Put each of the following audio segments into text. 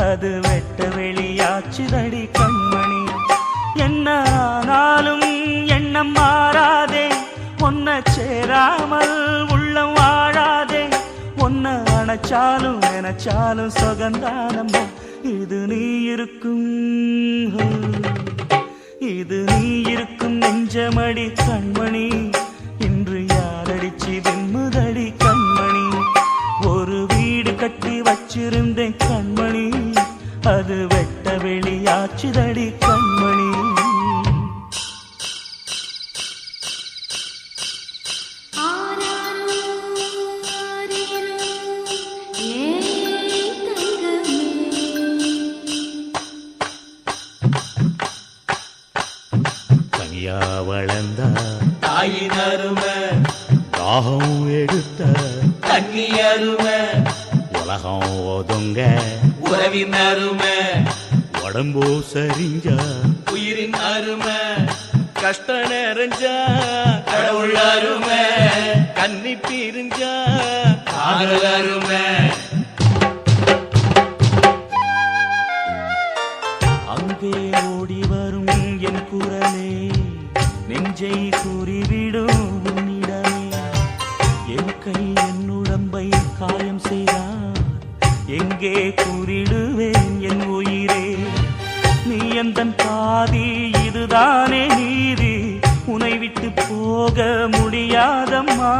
அது வெட்ட வெளியாச்சுதடி கண்மணி. என்ன ஆனாலும் எண்ணம் மாறாதே. ஒன்ன சேராமல் உள்ளம் வாழாதே. ஒன்ன அணைச்சாலும் நினைச்சாலும் சுகந்தானம்மா. இது நீ இருக்கும் இது நீ இருக்கும் நெஞ்சமடி கண்மணி. இன்று யாரடிச்சு வெண்முதடி கண்மணி. ஒரு வீடு கட்டி வச்சிருந்தேன் கண்மணி. அது வெட்ட வெளியாச்சுதடி கண்மணி. ஆராரோ ஆரீரோ ஏய் தங்கமே தனியா வளர்ந்தா தாயின் அருமை தாகம் எடுத்த தண்ணி அருமை. உலகம் ஒதுங்க உறவின் அருமை. உடம்போ சரிஞ்சா? உயிரின் அருமை. கஷ்ட நிறைஞ்சா கடவுள் அருமை. கன்னி பிரிஞ்சா? அருமை. விடுவேன் என் உயிரே. நீ எந்தன் பாதி இதுதானே நீதி. உனை விட்டு போக முடியாதம்மா.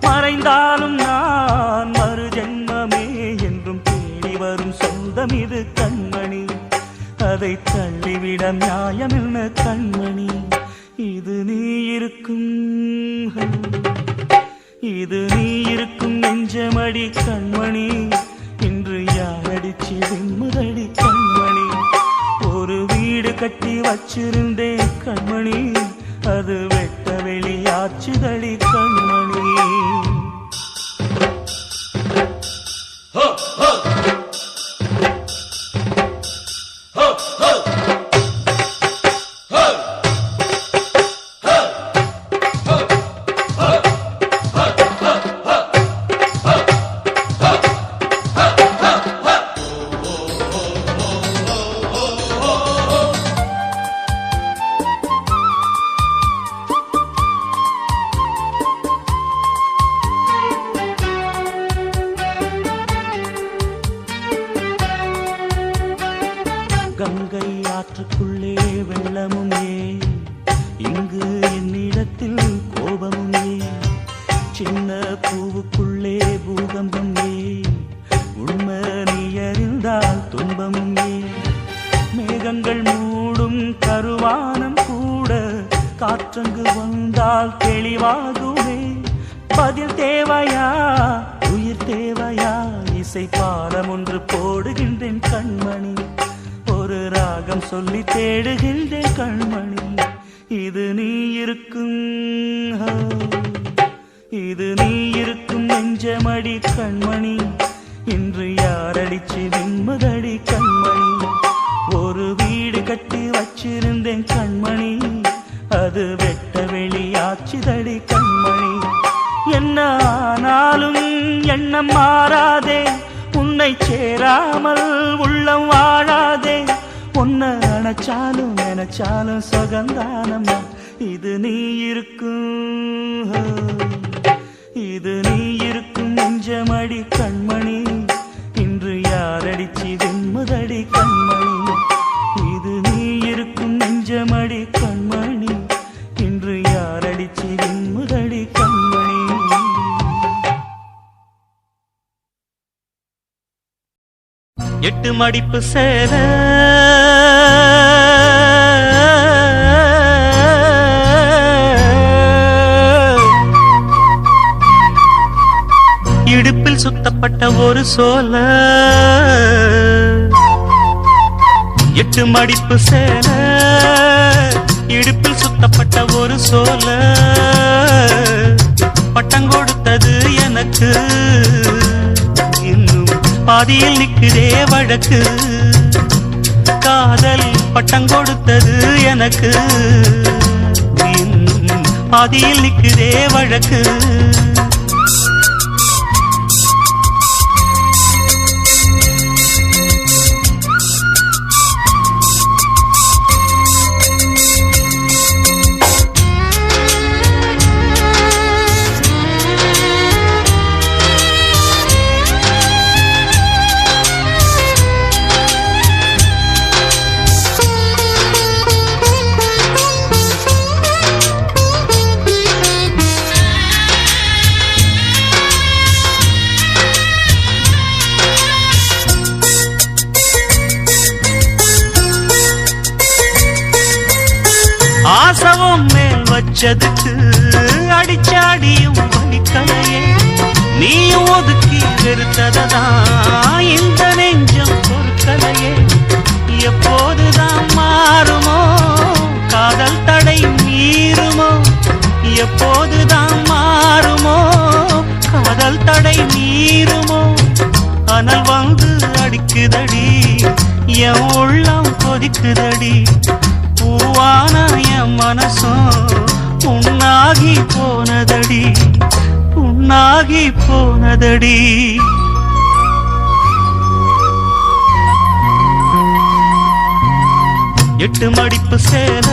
மறைந்தாலும் நான் மறு ஜென்மமே என்றும் தேடி வரும் சொந்தம் இது கண்மணி. அதை தள்ளிவிட நியாயம் என்ன கண்மணி? இது நீ இருக்கும் இது நீ இருக்கும் நெஞ்சமடி கண்மணி. வெண்முதடி கண்மணி. ஒரு வீடு கட்டி வச்சிருந்தேன் கண்மணி. அது வெட்ட வெளியாச்சுதடி காற்றங்கு வந்தால் தெளிவாகுமே. பதில் தேவையா? உயிர் தேவையா? இசை பாடம் ஒன்று போடுகின்றேன் கண்மணி. ஒரு ராகம் சொல்லி தேடுகின்றேன் கண்மணி. இது நீ இருக்கும் இது நீ இருக்கும் நெஞ்சமடி கண்மணி. இன்று யாரடிச்சு நிம்மதடி கண்மணி. ஒரு வீடு கட்டி வச்சிருந்தேன் கண்மணி. அது வெட்ட வெளியாச்சிதழி கண்மணி. என்ன ஆனாலும் எண்ணம் மாறாதே. உன்னை சேராமல் உள்ளம் வாழாதே. ஒன்ன நினைச்சாலும் நினைச்சாலும் சுகந்தானம்மா இது நீ இருக்கும். இது நீ இருக்கும் நெஞ்சமடி கண்மணி. இன்று யாரடிச்சி வெண்முதடி கண்மணி எட்டு மடிப்பு சேல இடுப்பில் சுத்தப்பட்ட ஒரு சோல எட்டு மடிப்பு சேல இடுப்பில் சுத்தப்பட்ட ஒரு சோல பட்டம் கொடுத்தது எனக்கு. பாதியில் நிற்குதே வழக்கு. காதல் பட்டம் கொடுத்தது எனக்கு. பாதியில் நிற்குதே வழக்கு. அடிச்சதுக்கு அடிச்சாடியும் வலிக்கலையே நீயும் ஒதுக்கி வெறுத்ததான் இந்த நெஞ்சம் பொறுக்கலையே எப்போதுதான் மாறுமோ? காதல் தடை மீறுமோ? எப்போதுதான் மாறுமோ? காதல் தடை மீறுமோ? அனல் வந்து அடிக்குதடி. என் உள்ளம் கொதிக்குதடி. பூவான என் மனசும் புண்ணாகி போனதடி புண்ணாகி போனதடி. எட்டு மடிப்பு சேல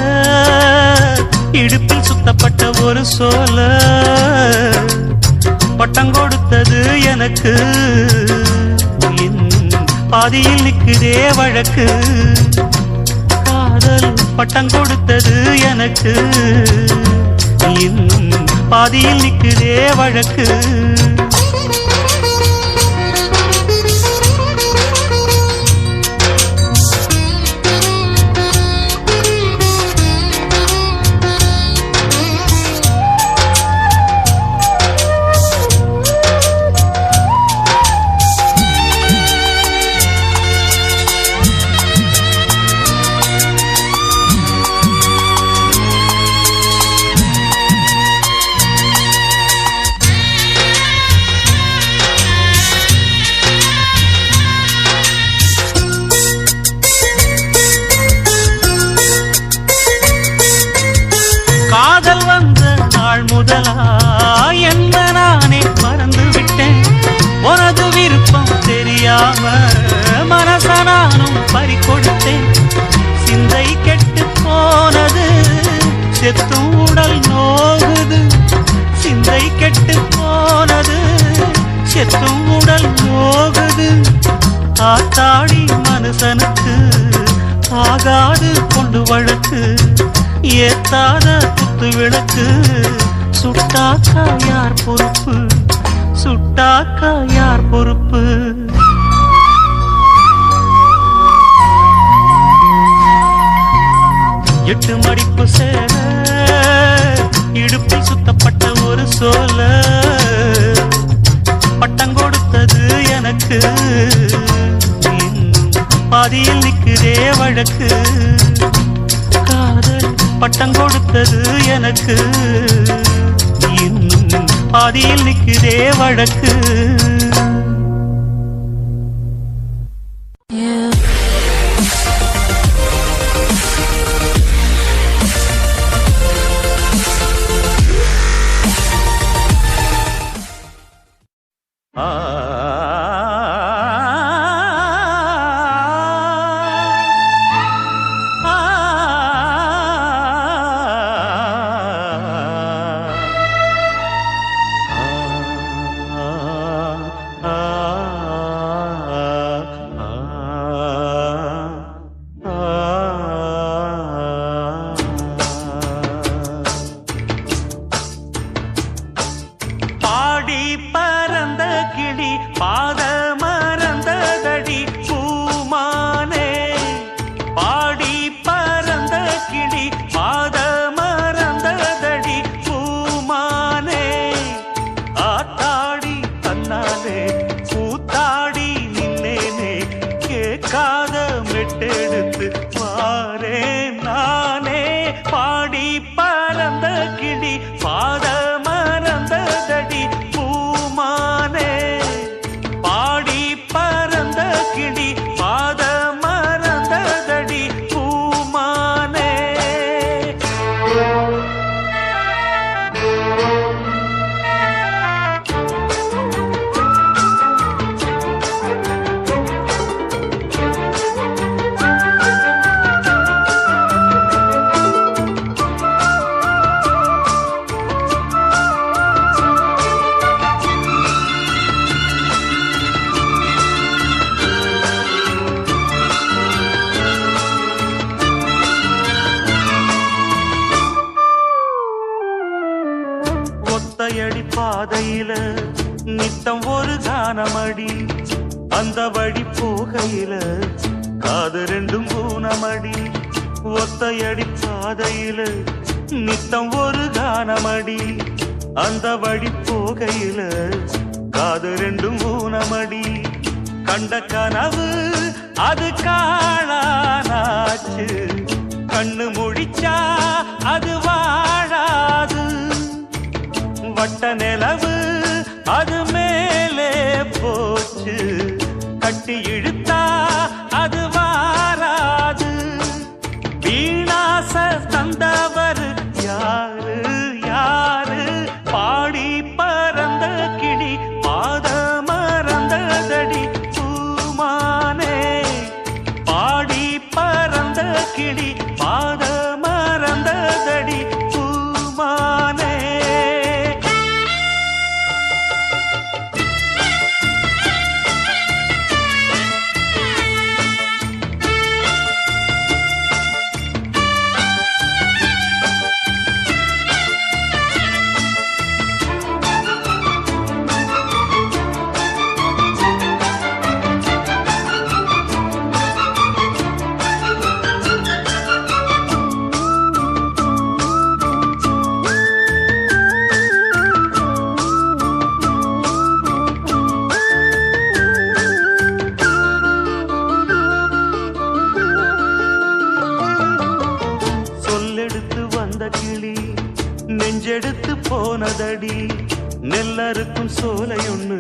இடுப்பில் சுத்தப்பட்ட ஒரு சோல. பட்டம் கொடுத்தது எனக்கு பாதியில் நிற்குதே வழக்கு. காதல் பட்டம் கொடுத்தது எனக்கு. பாதியில் நிற்குதே வழக்கு. எனக்கு காதல் பட்டம் கொடுத்தது எனக்கு. இன்னும் பாதியில் நிற்குதே வழக்கு. ஒத்தையடி பாதையில நித்தம் ஒரு கானமடி அந்த வழி போகையில காது ரெண்டும் ஊனமடி. கண்ட கனவு அது காணாச்சு கண்ணு முடிச்சா அது வாழாது. வட்ட நிலவு அது மேலே போச்சு கட்டி இழு தந்தவர் யாரு? யாரு? பாடி பறந்த கிளி பாத மறந்ததடி பூமானே. பாடி பறந்த கிளி பாத மறந்ததடி எடுத்து போனதடி. நெல்லறுக்கும் சோலையொன்னு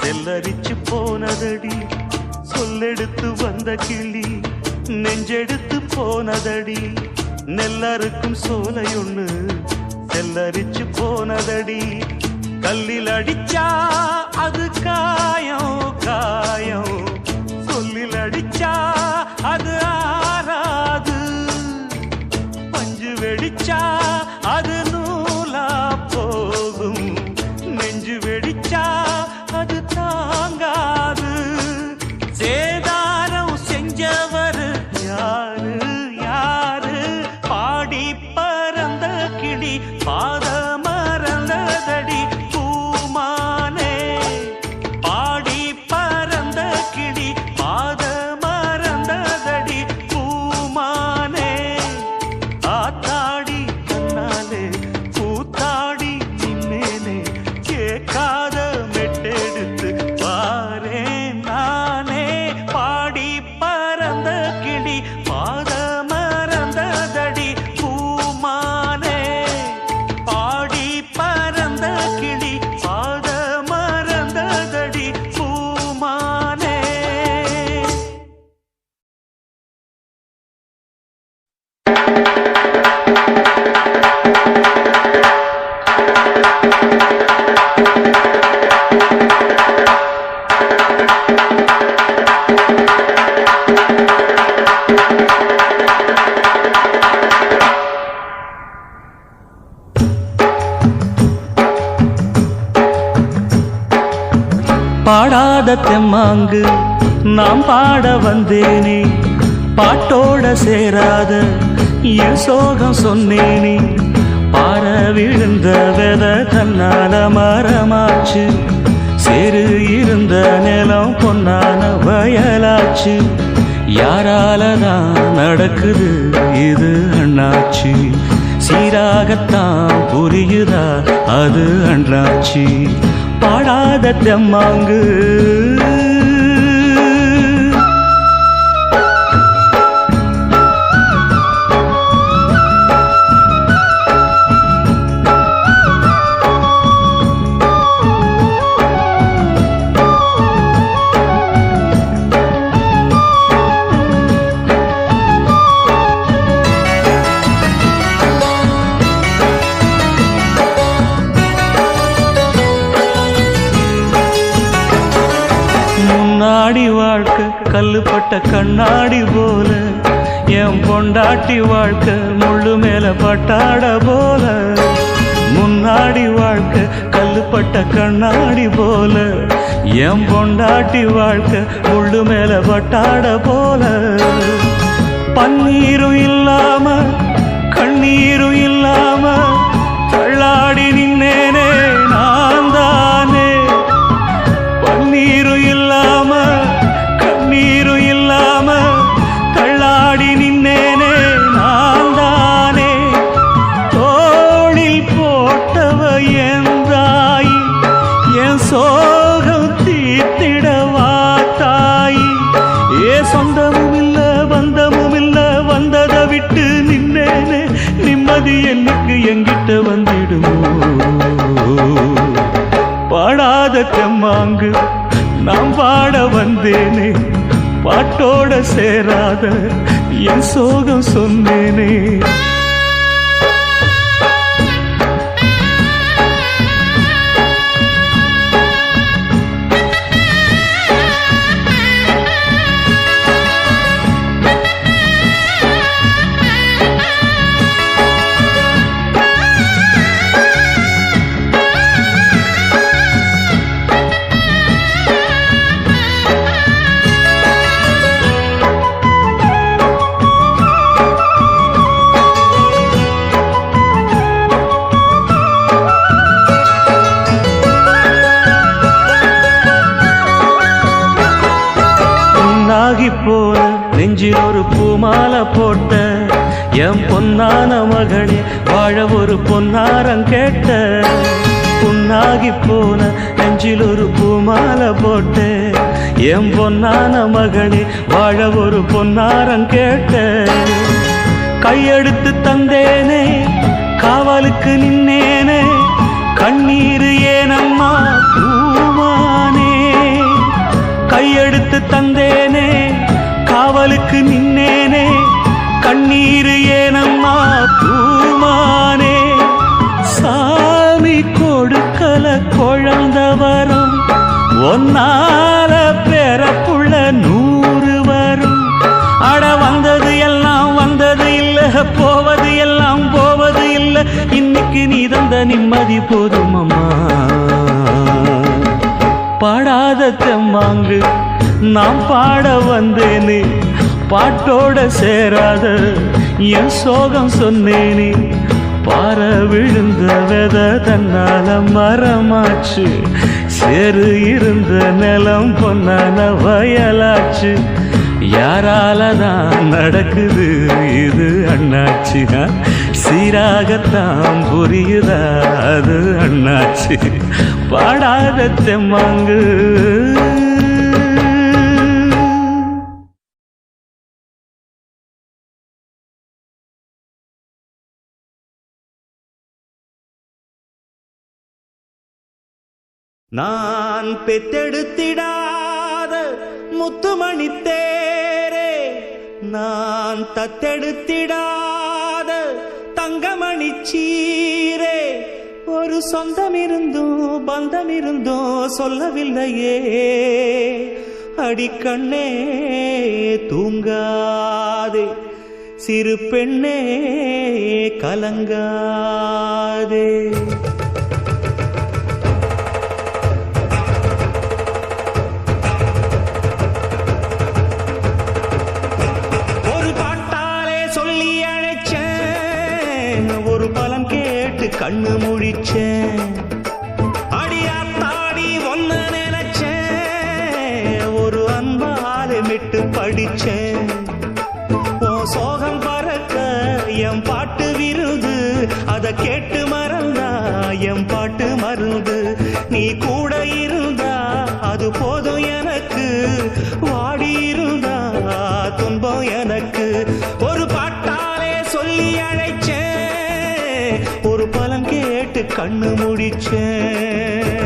செல்லரிச்சு போனதடி. சொல்லெடுத்து வந்த கிளி நெஞ்செடுத்து போனதடி. நெல்லறுக்கும் சோலையொன்னு செல்லரிச்சு போனதடி. கல்லில் அடிச்சா அது காயம் காயம். சொல்லில் அடிச்சா அது ஆறாது. பஞ்சு வெடிச்சா பாடாத தெம்மாங்கு நாம் பாட வந்தேனே. பாட்டோட சேராத என் சோகம் சொன்னேனே. பாற விழுந்த வெத தன்னால மரமாச்சு. சேரு இருந்த நிலம் பொன்னான வயலாச்சு. யாரால தான் நடக்குது இது அண்ணாச்சி. சீராகத்தான் புரியுதா அது அண்ணாச்சி. பாடாத தெம்மாங்கு. கல்லுப்பட்ட கண்ணாடி போல என் பொண்டாட்டி வாழ்க்கை முள்ளு மேல பட்டாட போல. முன்னாடி வாழ்க்கை கல்லுப்பட்ட கண்ணாடி போல என் பொண்டாட்டி வாழ்க்கை முள்ளு மேல பட்டாட போல. பன்னீரும் இல்லாம கண்ணீரும் இல்லாம நிம்மதி என்னைக்கு எங்கிட்ட வந்திடுமோ? பாடாத தெம்மாங்கு நாம் பாட வந்தேனே. பாட்டோட சேராத என் சோகம் சொன்னேனே. நெஞ்சில் ஒரு பூமாலை போட்ட என் பொன்னான மகளே வாழ ஒரு பொன்னாரம் கேட்ட. புண்ணாகி போன நெஞ்சில் ஒரு பூமாலை போட்ட என் பொன்னான மகளே வாழ ஒரு பொன்னாரம் கேட்ட. கையெடுத்து தந்தேனே காவலுக்கு நின்னேனே கண்ணீர் ஏனம்மா பூமானே கையெடுத்து தந்தேனே காவலுக்கு நின்னேனே கண்ணீர் ஏனம்மா பூமானே. சாமி கொடுக்கல குழந்த வரும் ஒன்னால பெறப்புள்ள நூறு வரும். அட வந்தது எல்லாம் வந்தது இல்லை போவது எல்லாம் போவது இல்லை இன்னைக்கு நீ தந்த நிம்மதி போதும் அம்மா பாடாத தெம்மாங்கு நான் பாட வந்தேனே பாட்டோட சேராத என் சோகம் சொன்னேனே. பாற விழுந்த வெத தன்னால மரமாச்சு சேரு இருந்த நிலம் பொன்னான வயலாச்சு. யாரால தான் நடக்குது இது அண்ணாச்சி சீராகத்தான் புரியுதா அது அண்ணாச்சி. பாடாத தெம்மாங்கு நான் பெத்தெடுத்திடாத முத்துமணி தேரே நான் தத்தெடுத்திடாத தங்கமணி சீரே. ஒரு சொந்தம் இருந்தும் பந்தம் இருந்தும் சொல்லவில்லையே. அடிக்கண்ணே தூங்காதே. சிறு பெண்ணே கலங்காதே. கண்ணு முழிச்சேன். கேட்டு கண்ணு முடிச்சேன்.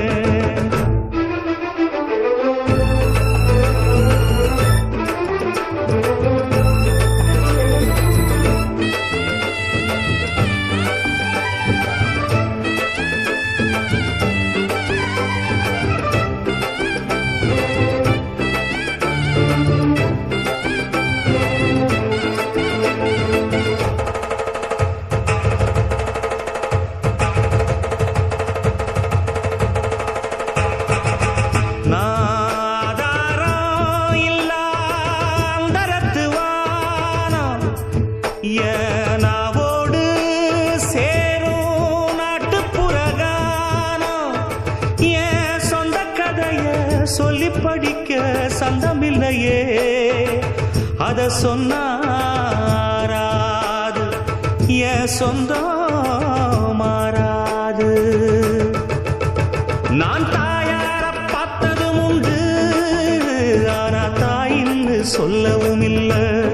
படிக்க சந்தமில்லையே. அத சொன்னாராது. என் சொந்தம் மாறாது. நான் தாயார பார்த்ததும் உண்டு. ஆனா தாயின்னு சொல்லவும் இல்லை.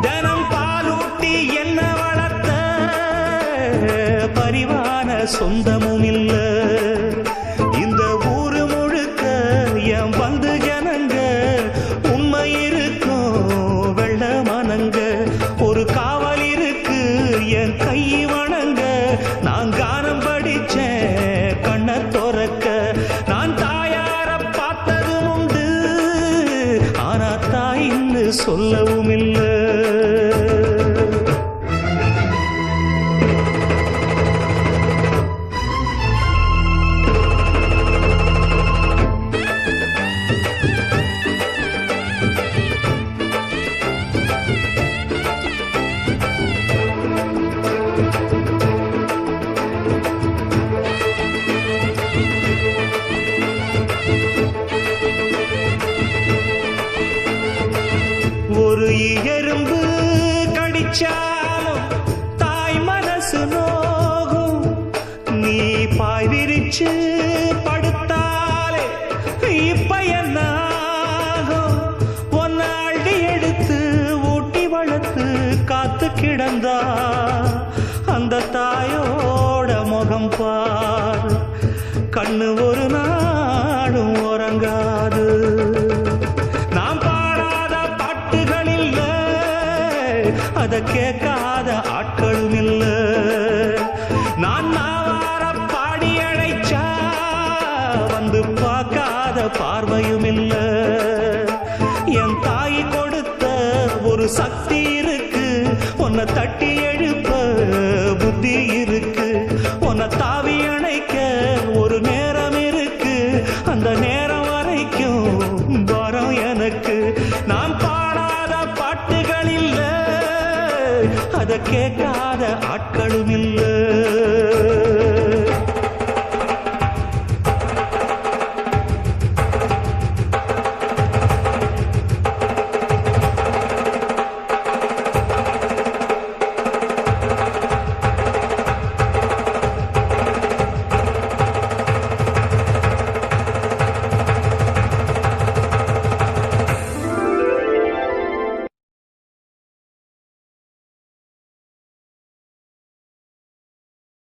தினம் பாலூட்டி என்ன வளர்த்த? பரிவான சொந்தம்